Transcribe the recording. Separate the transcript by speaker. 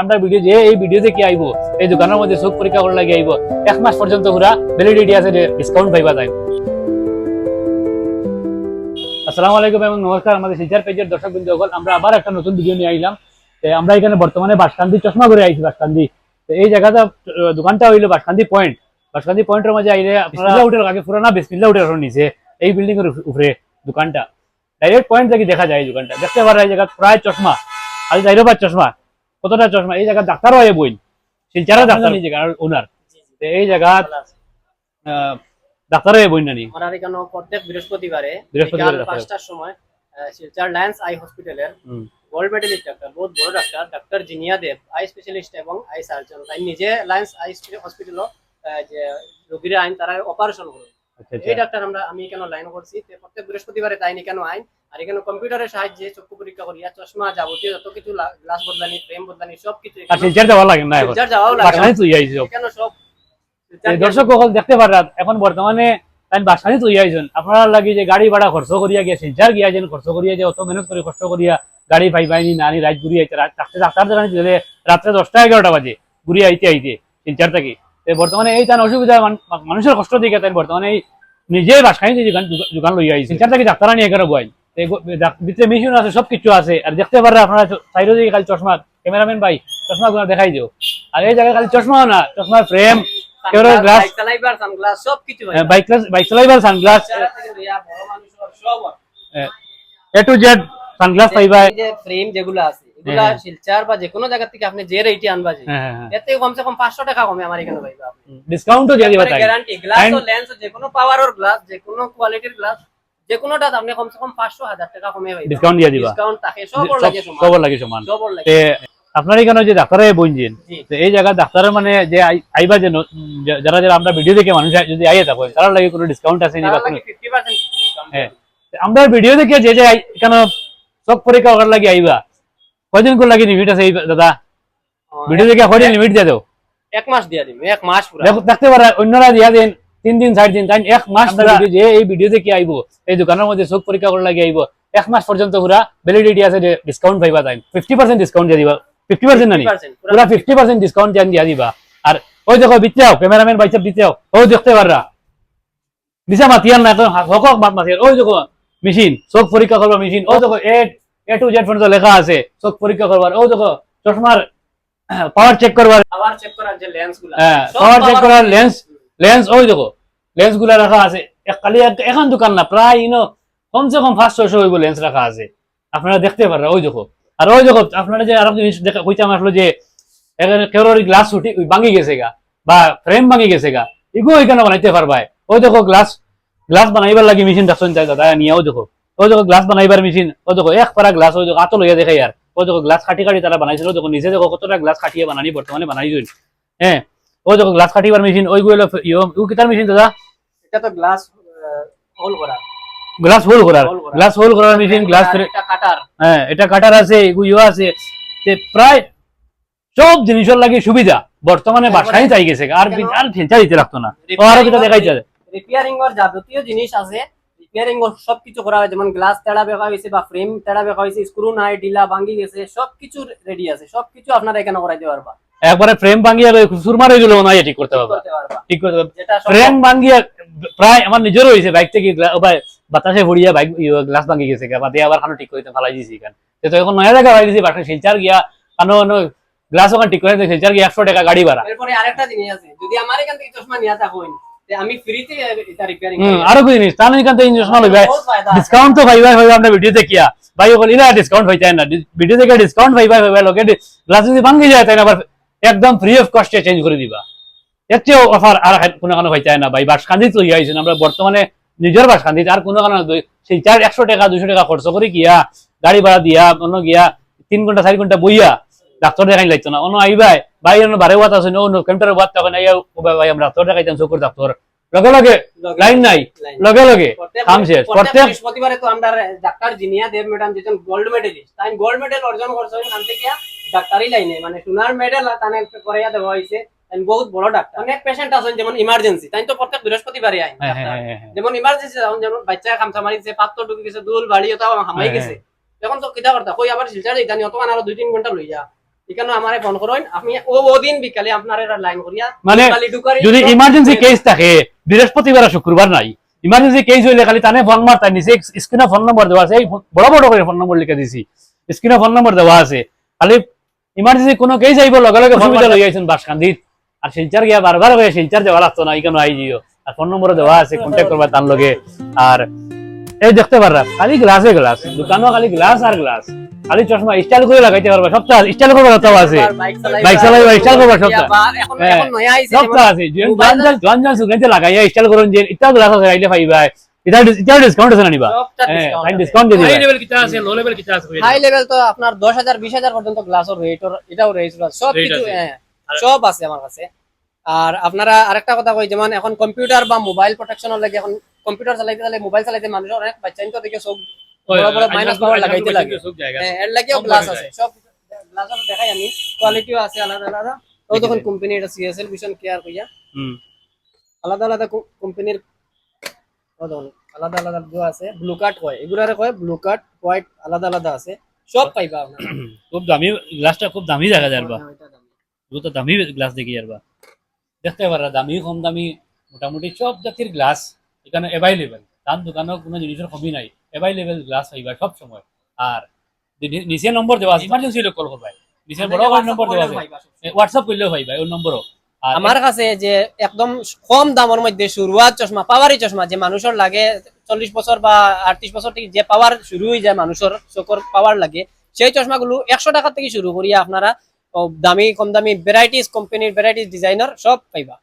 Speaker 1: আমরা ভিডিও যে এই ভিডিওতে কি আইবো, এই দোকানের মধ্যে চোখ পরীক্ষা করে লাগে আইবো, এক মাস পর্যন্ত পুরা ভ্যালিডিটি আছে ডিসকাউন্ট পাইবা যায়। আসসালামু আলাইকুম এবং নমস্কার, আমাদের শিলচার পেজের দর্শক বিন্দু সকল। আমরা আবার একটা নতুন ভিডিও নিয়ে আইলাম। আমরা এখানে বর্তমানে বাসকান্দি চশমা করে আইছি, বাসকান্দি। এই জায়গাটা দোকানটা হইল বাসকান্দি পয়েন্ট বাসকান্দি পয়েন্টের মাঝে আইলে আপনারা উঠে আগে পুরানা বিসমিল্লা উঠে নিচে। এই বিল্ডিং এর উপরে দোকানটা। ডাইরেক্ট পয়েন্ট থেকে দেখা যায় দোকানটা। দেখতে পারা এই জায়গা প্রায় চশমা আজ যাইরো পাঁচ চশমা। কতটা চশমা? এই জায়গা ডাক্তারও হয় বই শিলচারা ডাক্তার এই জায়গা ওনার। এই জায়গা আহ, ডাক্তারও হয় বই নানি।
Speaker 2: ওনার এখানে প্রত্যেক বৃহস্পতিবারে
Speaker 1: বৃহস্পতিবারে।
Speaker 2: পাঁচটার সময় শিলচর লায়ন্স আই হসপিটালের। গোল্ড মেডেলিস্ট ডাক্তার বহুত বড় doctor doctor Jinia Deb eye specialist এবং আই সার্জন। তাই নিজে লায়ন্স আই হসপিটালও যে রোগীর আইন তারা অপারেশন করে
Speaker 1: আচ্ছা
Speaker 2: এই
Speaker 1: আচ্ছা।
Speaker 2: ডাক্তার আমরা আমি এখানে লাইন করছি? প্রত্যেক বৃহস্পতিবারে তাই নি কেন আইন? আর এখানে কম্পিউটারের সাহায্যে চক্ষু পরীক্ষা করিয়া চশমা যাবতীয় যত কিছু গ্লাস বদলানি ফ্রেম বদলানি সব কিছু
Speaker 1: আর শিলচার যাওয়া লাগে না
Speaker 2: শিলচর যাওয়াও লাগে
Speaker 1: বাসানি তুই আইছি সব।
Speaker 2: সব
Speaker 1: দর্শক সকল দেখতে পারা এখন বর্তমানে তাই বাসানি তুই আইছেন আপনারা লাগি যে গাড়ি ভাড়া খরচ করিয়া গিয়ে শিলচার গিয়া যেন খরচ করিয়া যে অত মেহনত করে কষ্ট করিয়া গাড়ি ভাই পাইনি নানি রাত ঘুরিয়ে আইতে রাত রাত্রে ডাক্তার দিলে রাত্রে দশটা এগারোটা বাজে ঘুরিয়ে আইতে আইতে শিলচার থাকি। বর্তমানে এই তার অসুবিধা মানুষের কষ্ট দিকে তাই বর্তমানে এই নিজে বাসানি দোকান দোকান লইয়া আইছে। শিলচার থাকি ডাক্তার আনি এগারো বয় ভিতরে মেশিন আছে সব কিছু আছে। আর দেখতে পারে আপনারা সাইডে দিকে খালি চশমা ক্যামেরাম্যান ভাই চশমা গুলো দেখাই দিও। আর এই জায়গায় খালি চশমাও না চশমার ফ্রেম কেউরা glass-
Speaker 2: বাইক চালাইবার sunglass
Speaker 1: bike bike চালাইবার sunglass. A to Z sunglass পাইবা।
Speaker 2: যে ফ্রেম যেগুলো আছে এগুলা
Speaker 1: হ্যাঁ।
Speaker 2: শিলচার বা যেকোনো জায়গা থেকে আপনি যে রেটে আনবা যে
Speaker 1: হ্যাঁ হ্যাঁ
Speaker 2: এতে কমসে কম পাঁচশো টাকা কমে আমার এখানে পাইবা
Speaker 1: ডিসকাউন্টও দিয়ে দিবা
Speaker 2: গ্যারান্টি গ্লাস ও লেন্স যে কোনো পাওয়ারের গ্লাস যে কোনো কোয়ালিটির গ্লাস যে কোনোটা আপনি কমসে কম পাঁচশো হাজার টাকা কমে পাইবা
Speaker 1: ডিসকাউন্ট দিয়ে দিবা।
Speaker 2: ডিসকাউন্ট থাকে সবর লাগে সমান।
Speaker 1: সবার লাগে সমান।
Speaker 2: সবর লাগে।
Speaker 1: আপনার এখানে যে ডাক্তারে বইছেন তো এই জায়গা ডাক্তারের মানে যে আই- আইবা যে যা- যারা যারা আমরা ভিডিও দেখে মানুষ যদি আইয়ে থাকো তার লাগে কোনো ডিসকাউন্ট আছে নি বা কোনো
Speaker 2: লাগে 50% ডিসকাউন্ট
Speaker 1: হ্যাঁ। আমরা ভিডিও দেখে যে যে এখানে চোখ পরীক্ষা করার লাগে আইবা। কয়দিন করে লাগে লিমিট আছে এই দাদা। ভিডিও দেখে কয়দিন লিমিট দিয়ে দাও
Speaker 2: এক মাস দিয়া দিবে এক মাস পুরো।
Speaker 1: দেখো দেখতে পারা অন্যরা দিয়া দেন তিন দিন চার দিন তাই এক মাস যে এই ভিডিও দেখে আইবো এই দোকানের মধ্যে চোখ পরীক্ষা করে লাগে আইবো এক মাস পর্যন্ত পুরা ভ্যালিডিটি আছে ডিসকাউন্ট পাইবা তাই। ফিফটি পার্সেন্ট ডিসকাউন্ট দিয়ে দিবা। ফিফটি পার্সেন্ট নানি
Speaker 2: 50% পুরা
Speaker 1: ফিফটি পার্সেন্ট ডিসকাউন্ট দিয়া দিবা। আর ওই দেখো যাও ক্যামেরাম্যান বাইচাপ দিতে যাও ওই দেখতে পাররা দিশা মাতিয়ার না হক হক মাত মাতিয়ার ওই দেখো মেশিন চোখ পরীক্ষা করবা মেশিন ওই দেখো এ এ টু জেড পর্যন্ত লেখা আছে। চোখ পরীক্ষা করবার। ওই দেখো চশমার পাওয়ার চেক করবার।
Speaker 2: আবার চেক করার যে লেন্সগুলা।
Speaker 1: হ্যাঁ পাওয়ার চেক করার লেন্স লেন্স ওই দেখো লেন্সগুলা রাখা আছে। খালি এখন দোকান না প্রায় ইনো কমসে কম পাঁচ ছয়শো ওইগুলো লেন্স রাখা আছে। আপনারা দেখতে পারেন ওই দেখো। আর ওই দেখো আপনারা যে আরও জিনিস দেখা কইতাম আসলো যে এখানে কেউ গ্লাস উঠি ভাঙি গেছে গা বা ফ্রেম ভাঙি গেছে গা। এগুলো এখানে বানাইতে পারবাই। ওই দেখো গ্লাস গ্লাস বানাইবার লাগি মেশিন ডাকছেন দাদা নিয়েও দেখো। ওই দেখো গ্লাস বানাইবার মেশিন ওই দেখো এক পারা গ্লাস ওই দেখো আতো লইয়া আর। ওই দেখো গ্লাস কাটি কাটি তারা বানাইছিল ওই দেখো নিজে দেখো কতটা গ্লাস কাটিয়ে বানানি বর্তমানে বানাই দিন হ্যাঁ ওই দেখো গ্লাস কাটিবার মেশিন ওইগুলো ইউ কিতার মেশিন দাদা?
Speaker 2: এটা তো গ্লাস হোল করা।
Speaker 1: গ্লাস হোল করার গ্লাস হোল করার মেশিন গ্লাস
Speaker 2: কাটার।
Speaker 1: হ্যাঁ এটা কাটার আছে এগুলো আছে। প্রায় সব জিনিসের লাগে সুবিধা। বর্তমানে বাসায় চাই গেছে আর? আর ফেলচা দিতে লাগতো না। ও আরও কিটা দেখাইছে?
Speaker 2: রিপেয়ারিং এর যাবতীয় জিনিস আছে। রিপেয়ারিং এর সবকিছু করা হয় যেমন গ্লাস তেড়া বেকা হয়েছে বা ফ্রেম তেড়া বেকা হয়েছে স্ক্রু নাই ডিলা ভাঙ্গি গেছে সবকিছু রেডি আছে। সবকিছু আপনারা এখানে করাইতে পারবা।
Speaker 1: একবারে ফ্রেম ভাঙিয়া সুরমার হয়ে গেল না ঠিক করতে পারবা। ঠিক করতে পারবা। ফ্রেম ভাঙিয়া প্রায় আমার নিজেরও হয়েছে বাইক থেকে বাতাসে ভরিয়া বাইক গ্লাস ভাঙি গেছে বা দিয়ে আবার খানো ঠিক করতে ফালাই দিয়েছি এখান। তো এখন নয়া জায়গা ফালাই দিয়েছি বাসা শিলচার গিয়া কানো গ্লাস ওখানে ঠিক করে শিলচার গিয়া একশো টাকা গাড়ি ভাড়া।
Speaker 2: এরপরে আরেকটা জিনিস আছে। যদি আমার এখান থেকে চশমা নিয়ে থাকুন আমি ফ্রিতে এটা রিপেয়ারিং
Speaker 1: আরও কি জিনিস তাহলে এখান থেকে চশমা লইবা ডিসকাউন্ট তো পাইবা হইবা আপনার ভিডিওতে কিয়া? ভাই ওখানে ইলা ডিসকাউন্ট হইতে না। ভিডিও থেকে ডিসকাউন্ট পাইবা হইবা লোকে গ্লাস যদি ভাঙ্গি যায় তাই আবার একদম ফ্রি অফ কস্টে চেঞ্জ করে দিবা। এর চেয়েও অফার আর কোনো কোনো হইতে না ভাই। বাসকান্দি তো হইয়াছেন আমরা বর্তমানে নিজের বাসকান্দি আর কোনো কারণে সেই চার একশো টাকা দুশো টাকা খরচ করে গিয়া গাড়ি ভাড়া দিয়া অন্য গিয়া তিন ঘণ্টা চারি ঘণ্টা বইয়া ডাক্তার দেখাই লাগতো না। অন্য আইবাই ভাই অন্য বারে বাত আছে অন্য কম্পিউটার বাত তখন আইয়া ভাই আমরা ডাক্তার দেখাইতাম চকুর ডাক্তার লগে লগে লাইন নাই। লগে লগে কাম শেষ।
Speaker 2: প্রত্যেক বৃহস্পতিবারে তো আমরা ডাক্তার জিনিয়া দেব ম্যাডাম যেজন গোল্ড মেডেলিস্ট তাই গোল্ড মেডেল অর্জন করছেন আনতে গিয়া ডাক্তারি লাইনে। মানে সোনার মেডেল তানে করাইয়া দেওয়া হয়েছে বহুত বড় ডাক্তার অনেক পেশেন্ট আছেন যেমন ইমার্জেন্সি তাই তো প্রত্যেক বৃহস্পতিবারে
Speaker 1: হ্যাঁ
Speaker 2: যেমন ইমার্জেন্সি যেমন যেমন বাচ্চা খামচা মারিছে পাত্র ঢুকে গেছে দুল বাড়ি ওটাও হামাই গেছে। এখন তো কিতা করতা কই আবার শিলচার দিতা নি অতমান আরও দুই তিন ঘণ্টা লইয়া এখানে আমারে ফোন করেন। আমি ও ও দিন বিকালে আপনার লাইন করিয়া
Speaker 1: মানে যদি ইমার্জেন্সি কেস থাকে বৃহস্পতিবার আর শুক্রবার নাই। ইমার্জেন্সি কেস হইলে খালি তানে ফোন মার তাই নিচে স্ক্রিনে ফোন নম্বর দেওয়া আছে। বড় বড় করে ফোন নম্বর লিখে দিছি। স্ক্রিনে ফোন নম্বর দেওয়া আছে। খালি ইমার্জেন্সি কোনো কেস আইব লগে লগে অসুবিধা লই আইছেন বাসকান্দিত। আর শিলচার গিয়া বারবার হয়ে শিলচার যাওয়া লাগতো না এখানে আই জিও আর ফোন নম্বর দেওয়া আছে কন্ট্যাক্ট করবা তার লগে। আর এই দেখতে পাররা খালি গ্লাসে গ্লাস দোকানও খালি গ্লাস আর গ্লাস খালি চশমা স্টাইল করে লাগাইতে পারবা সবটা স্টাইল করবার কথাও আছে।
Speaker 2: বাইক চালাইবা,
Speaker 1: স্টাইল করবা সবটা।
Speaker 2: বা এখন। এখন নয়া আইছে
Speaker 1: সবটা আছে
Speaker 2: মোবাইল-
Speaker 1: জন জন সুগাইতে লাগাইয়া স্টাইল করুন যে ইটাও গ্লাস আছে আইলে পাইবা। এটা এটা ডিসকাউন্ট আছে না নিবা? হ্যাঁ। ডিসকাউন্ট দিয়ে
Speaker 3: হাই লেভেল কিটা আছে লো লেভেল কিটা আছে
Speaker 2: হাই লেভেল তো আপনার দশ হাজার বিশ হাজার পর্যন্ত গ্লাসের রেট এটাও রেট সব কিছু হ্যাঁ সব আছে আমার কাছে। আর আপনারা আরেকটা কথা কই যেমন এখন কম্পিউটার বা মোবাইল প্রোটেকশনের লাগে এখন কম্পিউটার চালাইতে চালাইতে মোবাইল চালাইতে মানুষের অনেক বাচ্চা তো দেখে সব বড় বড় মাইনাস পাওয়ার লাগাইতে লাগে এর লাগেও গ্লাস আছে সব গ্লাসের দেখাই আমি কোয়ালিটিও আছে আলাদা আলাদা। ও তখন কোম্পানি এটা সিএসএল ভিশন কেয়ার কইয়া
Speaker 1: হুম
Speaker 2: আলাদা আলাদা কোম্পানির আলাদা আলাদা গুলো আছে ব্লু কার্ড কয় এগুলারে কয় ব্লু কার্ড হোয়াইট আলাদা আলাদা আছে সব পাইবা আপনারা
Speaker 1: খুব দামি গ্লাসটা খুব দামি দেখা যায় বা
Speaker 2: হ্যাঁ, ওইটা
Speaker 1: তো দামি গ্লাস দেখি আর বা দেখতে পারা দামি কম দামি মোটামুটি সব জাতির গ্লাস এখানে অ্যাভাইলেবল তার দোকানেও কোনো জিনিসের কমি নাই। অ্যাভাইলেবল গ্লাস পাইবা সব সময়। আর নিচে নম্বর দেওয়া আছে। ইমার্জেন্সি কল করবাই নিচে বড় নম্বর দেওয়া আছে। হোয়াটসঅ্যাপ করলেও পাইবা ওই নম্বরও
Speaker 2: আমার কাছে যে একদম কম দামের মধ্যে শুরুয়াত চশমা পাওয়ারি চশমা যে মানুষের লাগে চল্লিশ বছর বা আটত্রিশ বছর থেকে যে পাওয়ার শুরু হয়ে যায় মানুষের চোখের পাওয়ার লাগে সেই চশমাগুলো একশো টাকা থেকে শুরু করিয়া আপনারা দামি কম দামি ভ্যারাইটিস কোম্পানির ভ্যারাইটিস ডিজাইনার সব পাইবা।